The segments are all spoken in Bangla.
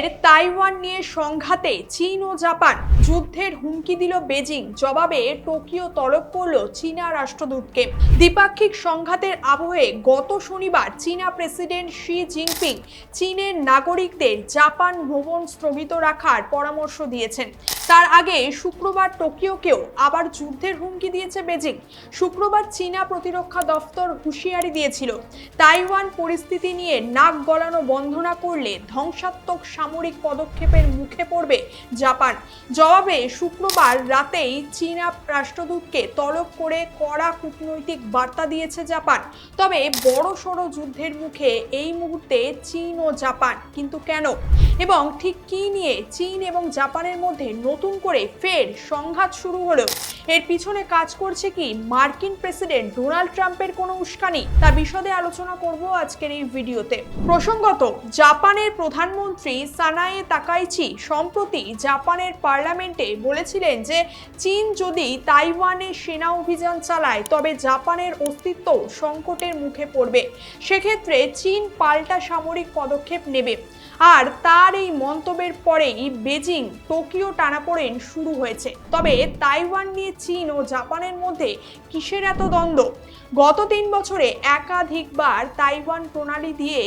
ফের তাইওয়ান নিয়ে সংঘাতে চীন ও জাপান যুদ্ধের হুমকি দিল বেজিং। জবাবে টোকিও তলব করল চীনা রাষ্ট্রদূতকে। দ্বিপাক্ষিক সংঘাতের আবহে গত শনিবার চীনা প্রেসিডেন্ট শি জিনপিং চীনের নাগরিকদের জাপান ভ্রমণ স্থগিত রাখার পরামর্শ দিয়েছেন। তার আগে শুক্রবার টোকিওকেও আবার যুদ্ধের হুমকি দিয়েছে বেজিং। শুক্রবার চীনা প্রতিরক্ষা দফতর হুঁশিয়ারি দিয়েছিল। তাইওয়ান পরিস্থিতি নিয়ে নাক গলানো বন্ধ না করলে ধ্বংসাত্মক সামরিক পদক্ষেপের মুখে পড়বে জাপান। জবাবে শুক্রবার রাতেই চীনা রাষ্ট্রদূতকে তলব করে কড়া কূটনৈতিক বার্তা দিয়েছে জাপান। তবে বড় সড়ো যুদ্ধের মুখে এই মুহূর্তে চীন ও জাপান কিন্তু কেন? এবং ঠিক কী নিয়ে চীন এবং জাপানের মধ্যে নতুন করে ফের সংঘাত শুরু হলো? এর পিছনে কাজ করছে কি মার্কিন প্রেসিডেন্ট ডোনাল্ড ট্রাম্পের কোনো উস্কানি? তা বিশদে আলোচনা করব আজকের এই ভিডিওতে। প্রসঙ্গত, জাপানের প্রধানমন্ত্রী সানায়ে তাকাইচি সম্প্রতি জাপানের পার্লামেন্টে বলেছিলেন যে চীন যদি তাইওয়ানে সেনা অভিযান চালায়, তবে জাপানের অস্তিত্ব সংকটের মুখে পড়বে। সেক্ষেত্রে চীন পাল্টা সামরিক পদক্ষেপ নেবে। আর তার এই মন্তব্যের পরেই বেজিং, টোকিও টানাপোড়েন শুরু হয়েছে। তবে তাইওয়ান নিয়ে চীন ও জাপানের মধ্যে কিসের এত দ্বন্দ্ব? গত তিন বছরে একাধিকবার তাইওয়ান প্রণালী দিয়ে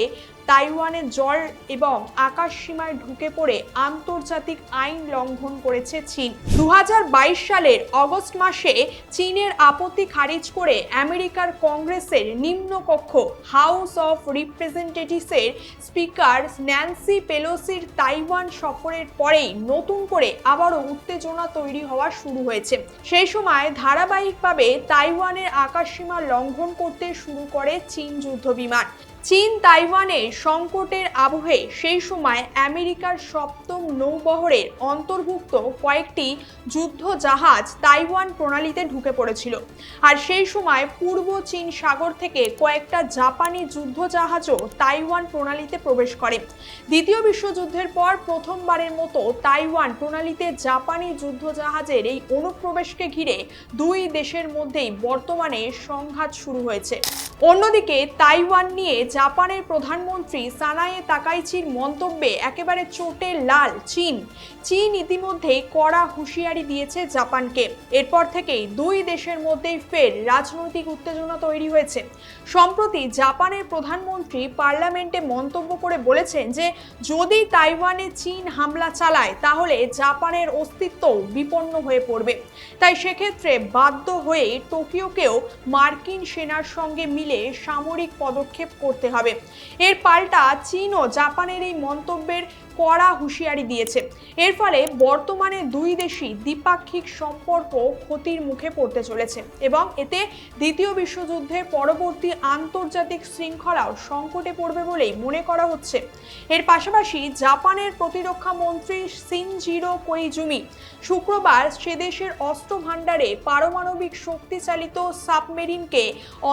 তাইওয়ানের জল এবং আকাশ সীমায় ঢুকে পড়ে আন্তর্জাতিক আইন লঙ্ঘন করেছে চীন। দু হাজার বাইশ সালের অগস্ট মাসে চীনের আপত্তি খারিজ করে আমেরিকার কংগ্রেসের নিম্নকক্ষ হাউস অফ রিপ্রেজেন্টেটিভসের স্পিকার ন্যান্সি পেলোসির তাইওয়ান সফরের পরেই নতুন করে আবারও উত্তেজনা তৈরি হওয়া শুরু হয়েছে। সেই সময় ধারাবাহিকভাবে তাইওয়ানের আকাশসীমা লঙ্ঘন করতে শুরু করে চীন যুদ্ধ বিমান চীন তাইওয়ানে সংকটের আবহে সেই সময় আমেরিকার সপ্তম নৌবহরের অন্তর্ভুক্ত কয়েকটি যুদ্ধ জাহাজ তাইওয়ান প্রণালীতে ঢুকে পড়েছিল। আর সেই সময় পূর্ব চীন সাগর থেকে কয়েকটা জাপানি যুদ্ধ জাহাজও তাইওয়ান প্রণালীতে প্রবেশ করে। দ্বিতীয় বিশ্বযুদ্ধের পর প্রথমবারের মতো তাইওয়ান প্রণালীতে জাপানি যুদ্ধ জাহাজের এই অনুপ্রবেশকে ঘিরে দুই দেশের মধ্যেই বর্তমানে সংঘাত শুরু হয়েছে। অন্যদিকে, তাইওয়ান নিয়ে জাপানের প্রধানমন্ত্রী সানায়ে তাকাইচির মন্তব্যে একেবারে চোটে লাল চীন। চীন ইতিমধ্যেই কড়া হুঁশিয়ারি দিয়েছে জাপানকে। এরপর থেকেই দুই দেশের মধ্যেই ফের রাজনৈতিক উত্তেজনা তৈরি হয়েছে। সম্প্রতি জাপানের প্রধানমন্ত্রী পার্লামেন্টে মন্তব্য করে বলেছেন যে, যদি তাইওয়ানে চীন হামলা চালায়, তাহলে জাপানের অস্তিত্ব বিপন্ন হয়ে পড়বে। তাই সেক্ষেত্রে বাধ্য হয়ে টোকিওকেও মার্কিন সেনার সঙ্গে মিলে সামরিক পদক্ষেপ করতে হবে। এর পাল্টা চীন ও জাপানের এই মন্তব্যের কড়া হুঁশিয়ারি দিয়েছে। এর ফলে বর্তমানে দুই দেশই দ্বিপাক্ষিক সম্পর্ক ক্ষতির মুখে পড়তে চলেছে এবং এতে দ্বিতীয় বিশ্বযুদ্ধের পরবর্তী আন্তর্জাতিক শৃঙ্খলাও সংকটে পড়বে বলেই মনে করা হচ্ছে। এর পাশাপাশি জাপানের প্রতিরক্ষা মন্ত্রী সিনজিরো কোইজুমি শুক্রবার সে দেশের অস্ত্র ভাণ্ডারে পারমাণবিক শক্তিচালিত সাবমেরিনকে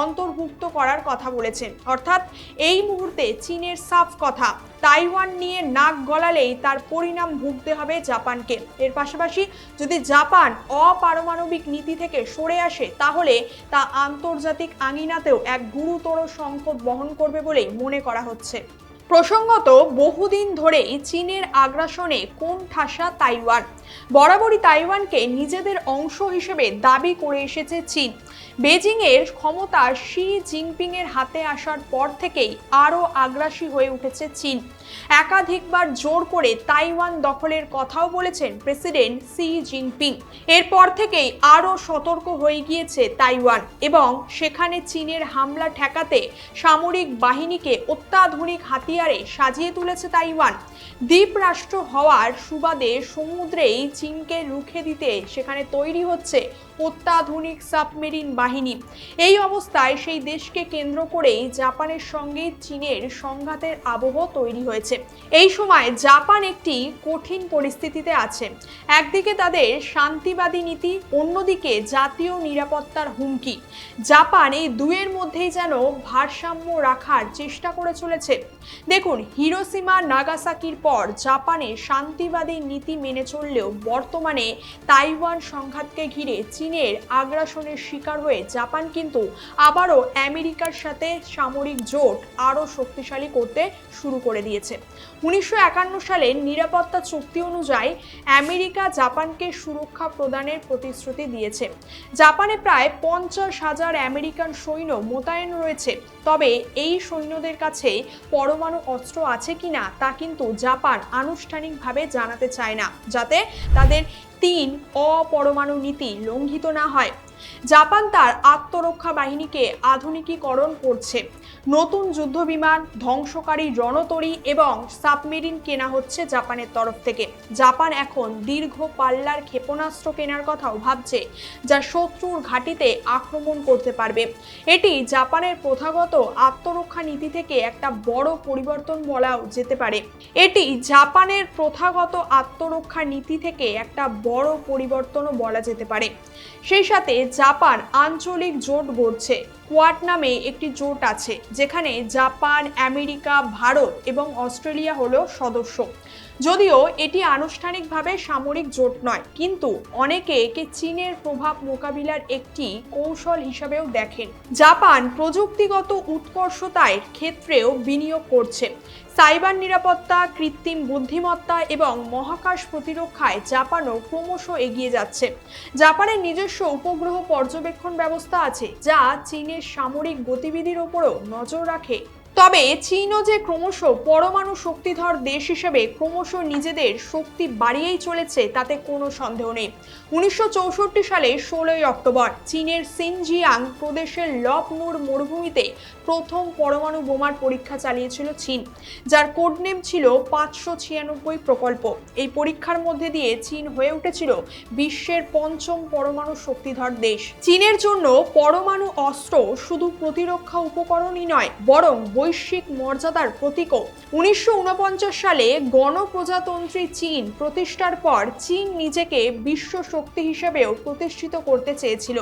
অন্তর্ভুক্ত করার কথা বলেছেন। অর্থাৎ এই মুহূর্তে চীনের সাফ কথা, তাইওয়ান নিয়ে নাক গলালেই তার পরিণাম ভুগতে হবে জাপানকে। এর পাশাপাশি যদি জাপান অপারমাণবিক নীতি থেকে সরে আসে, তাহলে তা আন্তর্জাতিক আঙিনাতেও এক গুরুতর সংকট বহন করবে বলেই মনে করা হচ্ছে। প্রসঙ্গত, বহুদিন ধরেই চীনের আগ্রাসনে কোন ঠাসা তাইওয়ান? বরাবরই তাইওয়ানকে নিজেদের অংশ হিসেবে দাবি করে এসেছে চীন। বেজিংয়ের ক্ষমতা শি জিনপিংয়ের হাতে আসার পর থেকেই আরও আগ্রাসী হয়ে উঠেছে চীন। একাধিকবার জোর করে তাইওয়ান দখলের কথাও বলেছেন প্রেসিডেন্ট সি জিনপিং। এরপর থেকেই আরও সতর্ক হয়ে গিয়েছে তাইওয়ান এবং সেখানে চীনের হামলা ঠেকাতে সামরিক বাহিনীকে অত্যাধুনিক হাতিয়ারে সাজিয়ে তুলেছে তাইওয়ান। দ্বীপ রাষ্ট্র হওয়ার সুবাদে সমুদ্রেই চীনকে রুখে দিতে সেখানে তৈরি হচ্ছে অত্যাধুনিক সাবমেরিন বাহিনী। এই অবস্থায় সেই দেশকে কেন্দ্র করেই জাপানের সঙ্গে চীনের সংঘাতের আবহ তৈরি হয়েছে। এই সময় জাপান একটি কঠিন পরিস্থিতিতে আছে। একদিকে তাদের শান্তিবাদী নীতি, অন্যদিকে জাতীয় নিরাপত্তার হুমকি। জাপান এই দুয়ের মধ্যেই যেন ভারসাম্য রাখার চেষ্টা করে চলেছে। দেখুন, হিরোসীমা নাগাসাকির পর জাপানে শান্তিবাদী নীতি মেনে চললেও বর্তমানে তাইওয়ান সংঘাতকে ঘিরে চীনের আগ্রাসনের শিকার হয়ে জাপান কিন্তু আবারও আমেরিকার সাথে সামরিক জোট আরও শক্তিশালী করতে শুরু করে দিয়েছে। উনিশশো একান্ন সালের নিরাপত্তা চুক্তি অনুযায়ী আমেরিকা জাপানকে সুরক্ষা প্রদানের প্রতিশ্রুতি দিয়েছে। জাপানে প্রায় পঞ্চাশ হাজার আমেরিকান সৈন্য মোতায়েন রয়েছে। তবে এই সৈন্যদের কাছে পরমাণু অস্ত্র আছে কিনা তা কিন্তু জাপান আনুষ্ঠানিকভাবে জানাতে চায় না, যাতে তাদের তিন অপরমাণু নীতি লঙ্ঘিত না হয়। জাপান তার আত্মরক্ষা বাহিনীকে আধুনিকীকরণ করছে। নতুন যুদ্ধবিমান, ধ্বংসকারী রণতরী এবং সাবমেরিন কেনা হচ্ছে জাপানের তরফ থেকে। জাপান এখন দীর্ঘ পাল্লার ক্ষেপণাস্ত্র কেনার কথাও ভাবছে, যা শত্রুর ঘাঁটিতে আক্রমণ করতে পারবে। এটি জাপানের প্রথাগত আত্মরক্ষা নীতি থেকে একটা বড় পরিবর্তন বলাও যেতে পারে। এটি জাপানের প্রথাগত আত্মরক্ষা নীতি থেকে একটা বড় পরিবর্তনও বলা যেতে পারে। সেই সাথে জাপান আঞ্চলিক জোট গড়ছে। কোয়াড নামে একটি জোট আছে যেখানে জাপান আমেরিকা ভারত এবং অস্ট্রেলিয়া হল সদস্য। যদিও এটি আনুষ্ঠানিকভাবে সামরিক জোট নয়, কিন্তু অনেকে একে চীনের প্রভাব মোকাবিলার একটি কৌশল হিসাবেও দেখেন। জাপান প্রযুক্তিগত উৎকর্ষতায় ক্ষেত্রেও বিনিয়োগ করছে। সাইবার নিরাপত্তা, কৃত্রিম বুদ্ধিমত্তা এবং মহাকাশ প্রতিরক্ষায় জাপানও ক্রমশ এগিয়ে যাচ্ছে। জাপানের নিজস্ব উপগ্রহ পর্যবেক্ষণ ব্যবস্থা আছে, যা চীনের সামরিক গতিবিধির ওপরও নজর রাখে। তবে চীনও যে ক্রমশ পরমাণু শক্তিধর দেশ হিসেবে ক্রমশ নিজেদের শক্তি বাড়িয়েই চলেছে, তাতে কোনো সন্দেহ নেই। উনিশশো চৌষট্টি সালে ষোলোই অক্টোবর চীনের সিনজিয়াং প্রদেশের লপনুর মরুভূমিতে প্রথম পরমাণু বোমার পরীক্ষা চালিয়েছিল চীন, যার কোডনেম ছিল পাঁচশো ছিয়ানব্বই প্রকল্প। এই পরীক্ষার মধ্যে দিয়ে চীন হয়ে উঠেছিল বিশ্বের পঞ্চম পরমাণু শক্তিধর দেশ। চীনের জন্য পরমাণু অস্ত্র শুধু প্রতিরক্ষা উপকরণই নয়, বরং বৈশ্বিক মর্যাদার প্রতীকও। উনিশশো সালে গণপ্রজাতন্ত্রী চীন প্রতিষ্ঠার পর চীন নিজেকে বিশ্ব শক্তি হিসেবেও প্রতিষ্ঠিত করতে চেয়েছিল।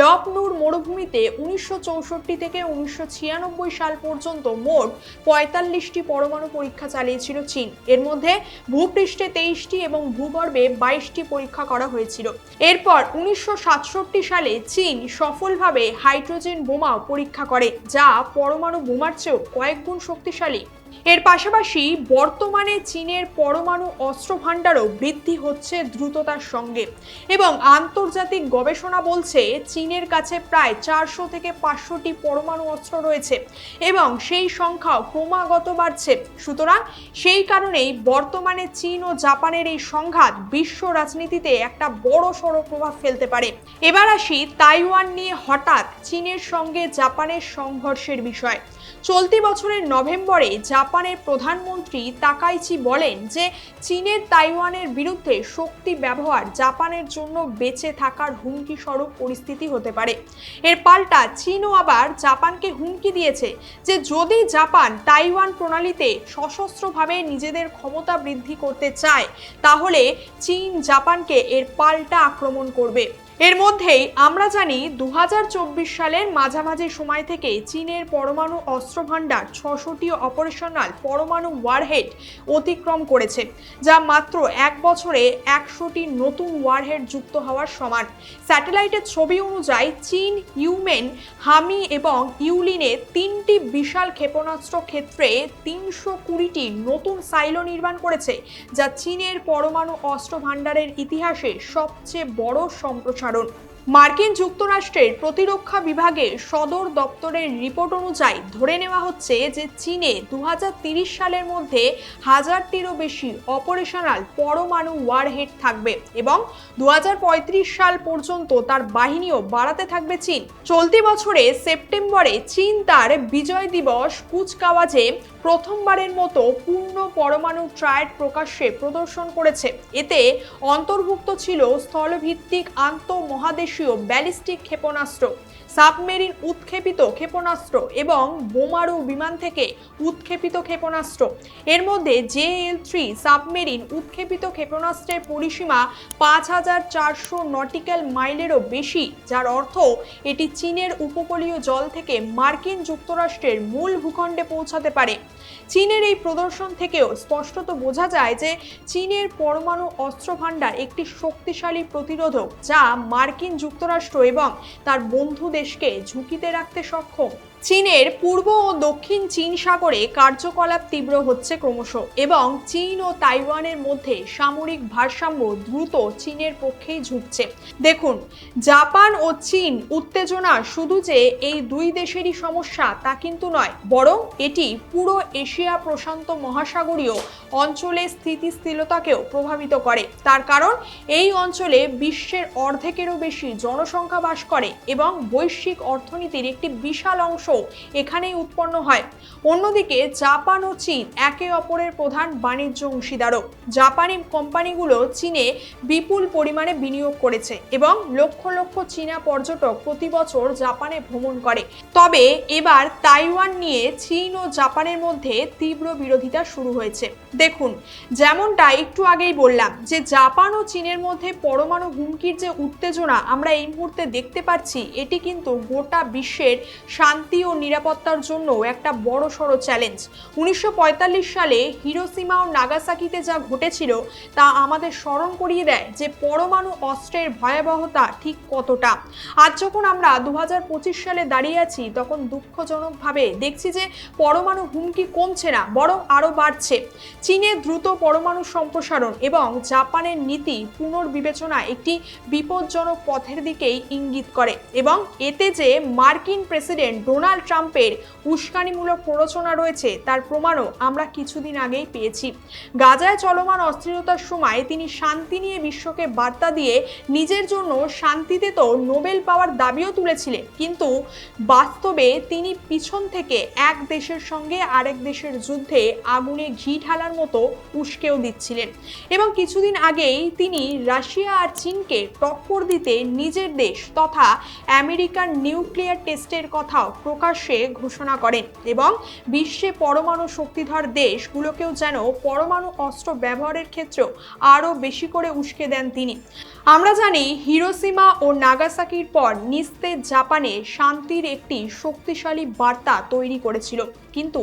লকনুর মরুভূমিতে উনিশশো চৌষট্টি থেকে উনিশশো ছিয়ানব্বই সাল পর্যন্ত মোট পঁয়তাল্লিশটি পরমাণু পরীক্ষা চালিয়েছিল চীন। এর মধ্যে ভূপৃষ্ঠে তেইশটি এবং ভূগর্ভে বাইশটি পরীক্ষা করা হয়েছিল। এরপর উনিশশো সাতষট্টি সালে চীন সফলভাবে হাইড্রোজেন বোমাও পরীক্ষা করে, যা পরমাণু বোমার চেয়েও কয়েক গুণ শক্তিশালী। এর পাশাপাশি বর্তমানে চীনের পরমাণু অস্ত্র ভাণ্ডারও বৃদ্ধি হচ্ছে দ্রুততার সঙ্গে। এবং আন্তর্জাতিক গবেষণা বলছে, চীনের কাছে প্রায় চারশো থেকে পাঁচশোটি পরমাণু অস্ত্র রয়েছে এবং সেই সংখ্যাও ক্রমাগত বাড়ছে। সুতরাং সেই কারণেই বর্তমানে চীন ও জাপানের এই সংঘাত বিশ্ব রাজনীতিতে একটা বড় সড়ো প্রভাব ফেলতে পারে। এবার আসি তাইওয়ান নিয়ে হঠাৎ চীনের সঙ্গে জাপানের সংঘর্ষের বিষয়। চলতি বছরের নভেম্বরে জাপানের প্রধানমন্ত্রী তাকাইচি বলেন যে চীনের তাইওয়ানের বিরুদ্ধে শক্তি ব্যবহার জাপানের জন্য বেঁচে থাকার হুমকি স্বরূপ পরিস্থিতি হতে পারে। এর পাল্টা চীনও আবার জাপানকে হুমকি দিয়েছে যে যদি জাপান তাইওয়ান প্রণালীতে সশস্ত্রভাবে নিজেদের ক্ষমতা বৃদ্ধি করতে চায়, তাহলে চীন জাপানকে এর পাল্টা আক্রমণ করবে। এর মধ্যেই আমরা জানি দু হাজার চব্বিশ সালের মাঝামাঝি সময় থেকে চীনের পরমাণু অস্ত্র ভাণ্ডার ছশোটি অপারেশনাল পরমাণু ওয়ারহেড অতিক্রম করেছে, যা মাত্র এক বছরে একশোটি নতুন ওয়ারহেড যুক্ত হওয়ার সমান। স্যাটেলাইটের ছবি অনুযায়ী চীন, ইউমেন, হামি এবং ইউলিনে তিনটি বিশাল ক্ষেপণাস্ত্র ক্ষেত্রে তিনশো কুড়িটি নতুন সাইলো নির্মাণ করেছে, যা চীনের পরমাণু অস্ত্র ভাণ্ডারের ইতিহাসে সবচেয়ে বড় সম্প্রসারণ। সারণ মার্কিন যুক্তরাষ্ট্রের প্রতিরক্ষা বিভাগের সদর দপ্তরের রিপোর্ট অনুযায়ী ধরে নেওয়া হচ্ছে যে চীনে দু সালের মধ্যে হাজারটিরও বেশি অপারেশনাল পরমাণু ওয়ারহেড থাকবে এবং দু হাজার পঁয়ত্রিশ সাল পর্যন্ত তার বাহিনীও বাড়াতে থাকবে চীন। চলতি বছরে সেপ্টেম্বরে চীন তার বিজয় দিবস কুচকাওয়াজে প্রথমবারের মতো পূর্ণ পরমাণু ট্রায়াড প্রকাশ্যে প্রদর্শন করেছে। এতে অন্তর্ভুক্ত ছিল স্থলভিত্তিক আন্তঃমহাদেশীয় ব্যালিস্টিক ক্ষেপণাস্ত্র। সাবমেরিন উৎক্ষেপিত ক্ষেপণাস্ত্র এবং বোমারু বিমান থেকে উৎক্ষেপিত ক্ষেপণাস্ত্র। এর মধ্যে জে এল থ্রি সাবমেরিন উৎক্ষেপিত ক্ষেপণাস্ত্রের পরিসীমা পাঁচ হাজার চারশো নটিক্যাল মাইলেরও বেশি, যার অর্থ এটি চীনের উপকূলীয় জল থেকে মার্কিন যুক্তরাষ্ট্রের মূল ভূখণ্ডে পৌঁছাতে পারে। চীনের এই প্রদর্শন থেকেও স্পষ্টত বোঝা যায় যে চীনের পরমাণু অস্ত্র ভাণ্ডার একটি শক্তিশালী প্রতিরোধক, যা মার্কিন যুক্তরাষ্ট্র এবং তার বন্ধু দেশকে ঝুঁকিতে রাখতে সক্ষম। চীনের পূর্ব ও দক্ষিণ চীন সাগরে কার্যকলাপ তীব্র হচ্ছে ক্রমশ এবং চীন ও তাইওয়ানের মধ্যে সামরিক ভারসাম্য দ্রুত চীনের পক্ষেই ঝুঁকছে। দেখুন, জাপান ও চীন উত্তেজনা শুধু যে এই দুই দেশেরই সমস্যা তা কিন্তু নয়, বরং এটি পুরো এশিয়া প্রশান্ত মহাসাগরীয় অঞ্চলের স্থিতিশীলতাকেও প্রভাবিত করে। তার কারণ, এই অঞ্চলে বিশ্বের অর্ধেকেরও বেশি জনসংখ্যা বাস করে এবং বৈশ্বিক অর্থনীতির একটি বিশাল অংশ এখানেই উৎপন্ন হয়। অন্যদিকে জাপান ও চীন একে অপরের প্রধান বাণিজ্য অংশীদারও জাপানি কোম্পানিগুলো চীনে বিপুল পরিমাণে বিনিয়োগ করেছে এবং লক্ষ লক্ষ চীনা পর্যটক প্রতি বছর জাপানে ভ্রমণ করে। তবে এবার তাইওয়ান নিয়ে চীন ও জাপানের মধ্যে তীব্র বিরোধিতা শুরু হয়েছে। দেখুন, যেমনটা একটু আগেই বললাম যে জাপান ও চীনের মধ্যে পরমাণু হুমকির যে উত্তেজনা আমরা এই মুহূর্তে দেখতে পাচ্ছি, এটি কিন্তু গোটা বিশ্বের শান্তি ও নিরাপত্তার জন্য একটা বড় সড়ো চ্যালেঞ্জ উনিশশো পঁয়তাল্লিশ সালে হিরোসীমা ও নাগাসাকিতে যা ঘটেছিল, তা আমাদের স্মরণ করিয়ে দেয় যে পরমাণু অস্ত্রের ভয়াবহতা ঠিক কতটা। আজ যখন আমরা দু সালে দাঁড়িয়ে আছি, তখন দুঃখজনকভাবে দেখছি যে পরমাণু হুমকি কমছে না, বরং আরও বাড়ছে। চীনের দ্রুত পরমাণু সম্প্রসারণ এবং জাপানের নীতি পুনর্বিবেচনা একটি বিপজ্জনক পথের দিকেই ইঙ্গিত করে এবং এতে যে মার্কিন প্রেসিডেন্ট ডোনাল্ড ট্রাম্পের উস্কানিমূলক প্ররোচনা রয়েছে, তার প্রমাণও আমরা কিছুদিন আগেই পেয়েছি। গাজায় চলমান অস্থিরতার সময় তিনি শান্তি নিয়ে বিশ্বকে বার্তা দিয়ে নিজের জন্য শান্তিতে তো নোবেল পাওয়ার দাবিও তুলেছিলেন, কিন্তু বাস্তবে তিনি পিছন থেকে এক দেশের সঙ্গে আরেক দেশের যুদ্ধে আগুনে ঘি ঢালার মতো উস্কেও দিচ্ছিলেন। এবং কিছুদিন আগেই তিনি রাশিয়া আর চীনকে টক্কর দিতে নিজের দেশ তথা আমেরিকার নিউক্লিয়ার টেস্টের কথাও প্রকাশ্যে ঘোষণা করেন এবং বিশ্বে পরমাণু শক্তিধর দেশগুলোকেও যেন পরমাণু অস্ত্র ব্যবহারের ক্ষেত্রেও আরও বেশি করে উস্কে দেন তিনি। আমরা জানি হিরোসীমা ও নাগাসাকির পর নিস্তেজ জাপানে শান্তির একটি শক্তিশালী বার্তা তৈরি করেছিল। কিন্তু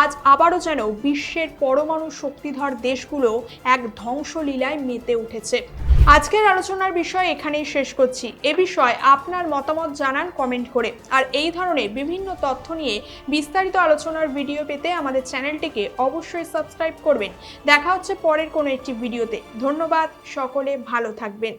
আজ আবারও যেন বিশ্বের পরমাণু শক্তিধর দেশগুলো এক ধ্বংসলীলায় মেতে উঠেছে। আজকের আলোচনার বিষয় এখানেই শেষ করছি। এ বিষয়ে আপনার মতামত জানান কমেন্ট করে। আর এই ধরনের বিভিন্ন তথ্য নিয়ে বিস্তারিত আলোচনার ভিডিও পেতে আমাদের চ্যানেলটিকে অবশ্যই সাবস্ক্রাইব করবেন। দেখা হচ্ছে পরের কোনো একটি ভিডিওতে। ধন্যবাদ, সকলে ভালো থাকবেন।